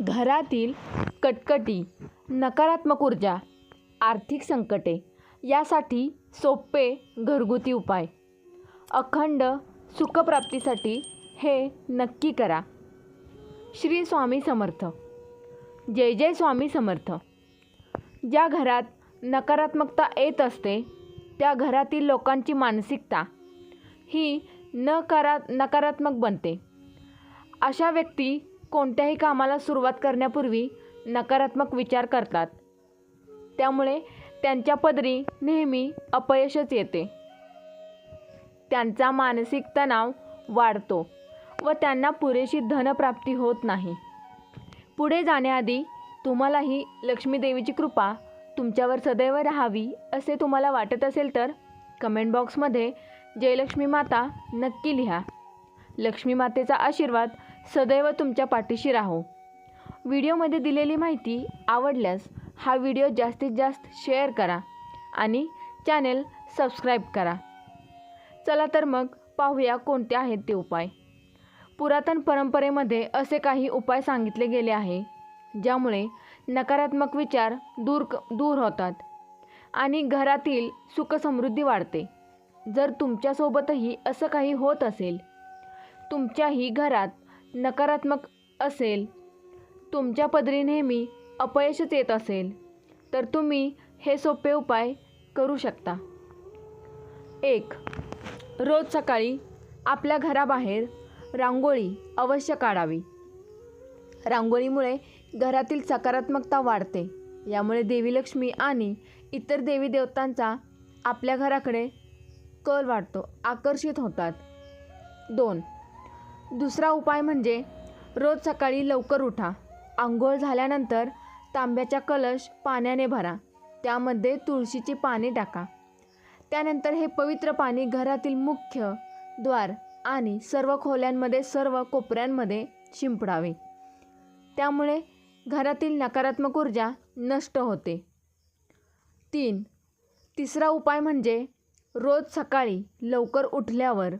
घरातील कटकटी नकारात्मक ऊर्जा आर्थिक संकटे यासाठी सोपे घरगुती उपाय. अखंड सुखप्राप्तीसाठी हे नक्की करा. श्री स्वामी समर्थ. जय जय स्वामी समर्थ. ज्या घरात नकारात्मकता येत असते त्या घरातील लोकांची मानसिकता ही नकारा नकारात्मक बनते. अशा व्यक्ती कोणत्याही कामाला सुरुवात करण्यापूर्वी नकारात्मक विचार करतात. त्यामुळे त्यांच्या पदरी नेहमी अपयशच येते. त्यांचा मानसिक तणाव वाढतो व त्यांना पुरेशी धनप्राप्ती होत नाही. पुढे जाण्याआधी तुम्हालाही लक्ष्मी देवीची कृपा तुमच्यावर सदैव राहावी असे तुम्हाला वाटत असेल तर कमेंट बॉक्समध्ये जयलक्ष्मी माता नक्की लिहा. लक्ष्मी मातेचा आशीर्वाद सदैव तुमच्या पाठीशी राहो. व्हिडिओमध्ये दिलेली माहिती आवडल्यास हा व्हिडिओ जास्तीत जास्त शेअर करा आणि चॅनेल सबस्क्राईब करा. चला तर मग पाहूया कोणते आहेत ते उपाय. पुरातन परंपरेमध्ये असे काही उपाय सांगितले गेले आहे ज्यामुळे नकारात्मक विचार दूर क दूर होतात आणि घरातील सुखसमृद्धी वाढते. जर तुमच्यासोबतही असं काही होत असेल तुमच्याही घरात नकारात्मक असेल. तुमच्या पदरी नेहमी अपयशच येत असेल. तर तुम्ही हे सोपे उपाय करू शकता. एक रोज सकाळी आपल्या घराबाहेर रांगोळी अवश्य काढावी. रांगोळीमुळे घरातील सकारात्मकता वाढते. यामुळे देवी लक्ष्मी आणि इतर देवी देवतांचा आपल्या घराकडे कल वाढतो आकर्षित होतात. दोन दुसरा उपाय म्हणजे रोज सकाळी लवकर उठा. आंघोळ झाल्यानंतर तांब्याचा कलश पाण्याने भरा. त्यामध्ये तुळशीची पाने टाका. त्यानंतर हे पवित्र पाणी घरातील मुख्य द्वार आणि सर्व खोल्यांमध्ये सर्व कोपऱ्यांमध्ये शिंपडावे. त्यामुळे घरातील नकारात्मक ऊर्जा नष्ट होते. तीन तिसरा उपाय म्हणजे रोज सकाळी लवकर उठल्यावर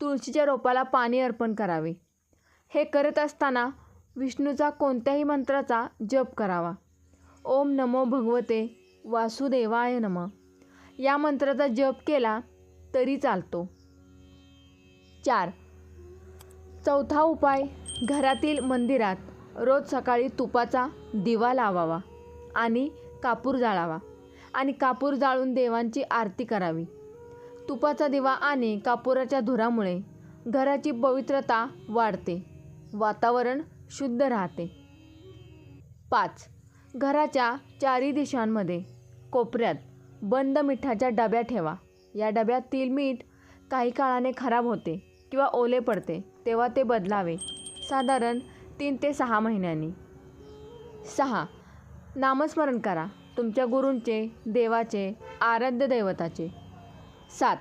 तुळशीच्या रोपाला पाणी अर्पण करावे. हे करत असताना विष्णूचा कोणत्याही मंत्राचा जप करावा. ओम नमो भगवते वासुदेवाय नम. या मंत्राचा जप केला तरी चालतो. चार. चौथा उपाय घरातील मंदिरात रोज सकाळी तुपाचा दिवा लावावा आणि कापूर जाळावा. आणि कापूर जाळून देवांची आरती करावी. तुपाचा दिवा आणि कापुराच्या धुरामुळे घराची पवित्रता वाढते. वातावरण शुद्ध राहते. पाच. घराच्या चारी दिशांमध्ये कोपऱ्यात बंद मिठाच्या डब्या ठेवा. या डब्यात तिल मीठ काही काळाने खराब होते किंवा ओले पडते तेव्हा ते बदलावे. साधारण तीन ते सहा महिन्यांनी. सहा. नामस्मरण करा. तुमच्या गुरूंचे देवाचे आराध्य दैवताचे. सात.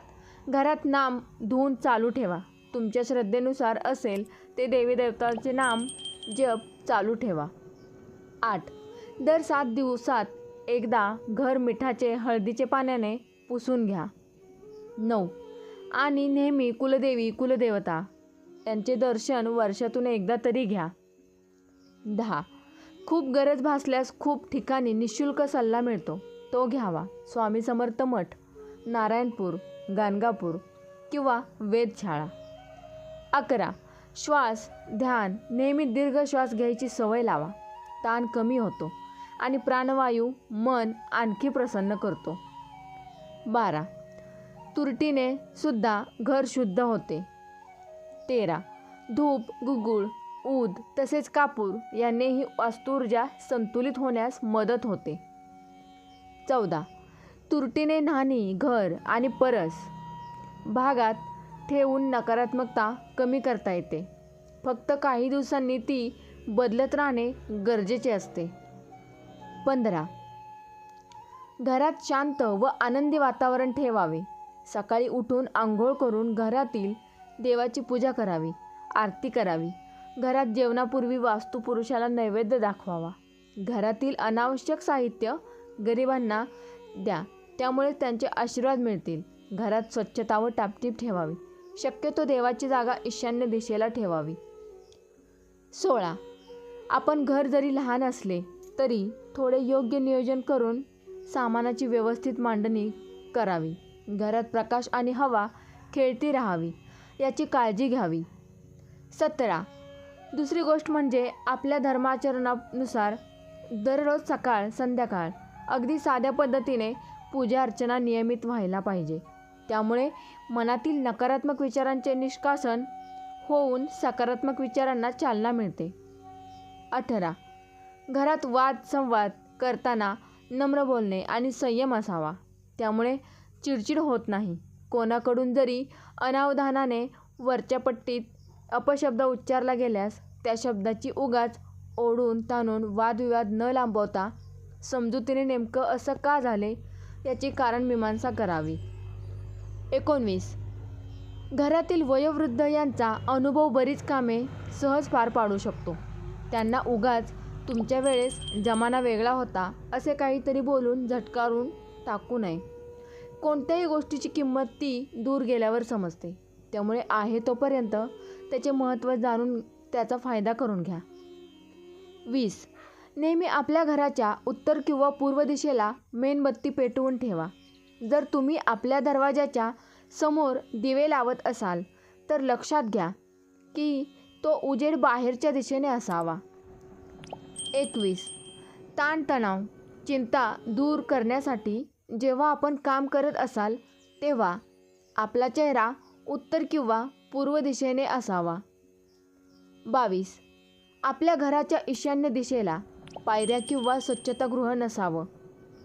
घरात नाम धुवून चालू ठेवा. तुमच्या श्रद्धेनुसार असेल ते देवी देवतांचे नाम जप चालू ठेवा. आठ. दर सात दिवसात एकदा घर मिठाचे हळदीचे पाण्याने पुसून घ्या. नऊ. आणि नेहमी कुलदेवी कुलदेवता यांचे दर्शन वर्षातून एकदा तरी घ्या. दहा. खूप गरज भासल्यास खूप ठिकाणी निशुल्क सल्ला मिळतो. तो घ्यावा. स्वामी समर्थ मठ. नारायणपूर गाणगापूर किंवा वेधशाळा. अकरा. श्वास ध्यान. नेहमी दीर्घ श्वास घ्यायची सवय लावा. ताण कमी होतो आणि प्राणवायू मन आणखी प्रसन्न करतो. बारा. तुरटीने सुद्धा घर शुद्ध होते. तेरा. धूप गुगुळ ऊद तसेच कापूर यांनीही वास्तूर्जा संतुलित होण्यास मदत होते. चौदा. तुरटीने न्हाणी घर आणि परस. भागात ठेवून नकारात्मकता कमी करता येते. फक्त काही दिवसांनी ती बदलत राहणे गरजेचे असते. पंधरा. घरात शांत व आनंदी वातावरण ठेवावे. सकाळी उठून आंघोळ करून घरातील देवाची पूजा करावी आरती करावी. घरात जेवणापूर्वी वास्तुपुरुषाला नैवेद्य दाखवावा. घरातील अनावश्यक साहित्य गरिबांना द्या. त्यामुळे त्यांचे आशीर्वाद मिळतील. घरात स्वच्छता व टापटीप ठेवावी. शक्यतो देवाची जागा ईशान्य दिशेला ठेवावी. सोळा. आपण घर जरी लहान असले तरी थोडे योग्य नियोजन करून सामानाची व्यवस्थित मांडणी करावी. घरात प्रकाश आणि हवा खेळती राहावी. याची काळजी घ्यावी. सतरा. दुसरी गोष्ट म्हणजे आपल्या धर्माचरणानुसार दररोज सकाळ संध्याकाळ अगदी साध्या पद्धतीने पूजा अर्चना नियमित व्हायला पाहिजे. त्यामुळे मनातील नकारात्मक विचारांचे निष्कासन होऊन सकारात्मक विचारांना चालना मिळते. अठरा. घरात वाद संवाद करताना नम्र बोलणे आणि संयम असावा. त्यामुळे चिडचिड होत नाही. कोणाकडून जरी अनावधानाने वरच्या पट्टीत अपशब्द उच्चारला गेल्यास त्या शब्दाची उगाच ओढून ताणून वादविवाद न लांबवता समजुतीने नेमकं असं का झाले? याची कारणमीमांसा करावी. एकोणवीस. घरातील वयोवृद्ध यांचा अनुभव बरीच कामे सहज पार पाडू शकतो. त्यांना उगाच तुमच्या वेळेस जमाना वेगळा होता असे काहीतरी बोलून झटकारून टाकू नये. कोणत्याही गोष्टीची किंमत ती दूर गेल्यावर समजते. त्यामुळे आहे तोपर्यंत त्याचे महत्त्व जाणून त्याचा फायदा करून घ्या. वीस. नेहमी आपल्या घराच्या उत्तर किंवा पूर्व दिशेला मेणबत्ती पेटवून ठेवा. जर तुम्ही आपल्या दरवाजाच्या समोर दिवे लावत असाल तर लक्षात घ्या की तो उजेड बाहेरच्या दिशेने असावा. एकवीस. ताणतणाव चिंता दूर करण्यासाठी जेव्हा आपण काम करत असाल तेव्हा आपला चेहरा उत्तर किंवा पूर्व दिशेने असावा. बावीस. आपल्या घराच्या ईशान्य दिशेला पायऱ्या किंवा स्वच्छतागृह नसावं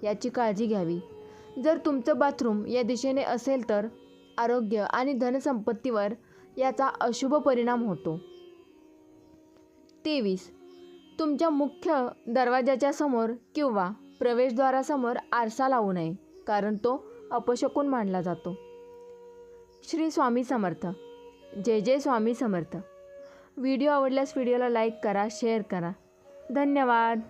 याची काळजी घ्यावी. जर तुमचं बाथरूम या दिशेने असेल तर आरोग्य आणि धनसंपत्तीवर याचा अशुभ परिणाम होतो. तेवीस. तुमच्या मुख्य दरवाजाच्या समोर किंवा प्रवेशद्वारासमोर आरसा लावू नये कारण तो अपशकून मानला जातो. श्री स्वामी समर्थ. जय जय स्वामी समर्थ. व्हिडिओ आवडल्यास व्हिडिओला लाईक करा शेअर करा. धन्यवाद.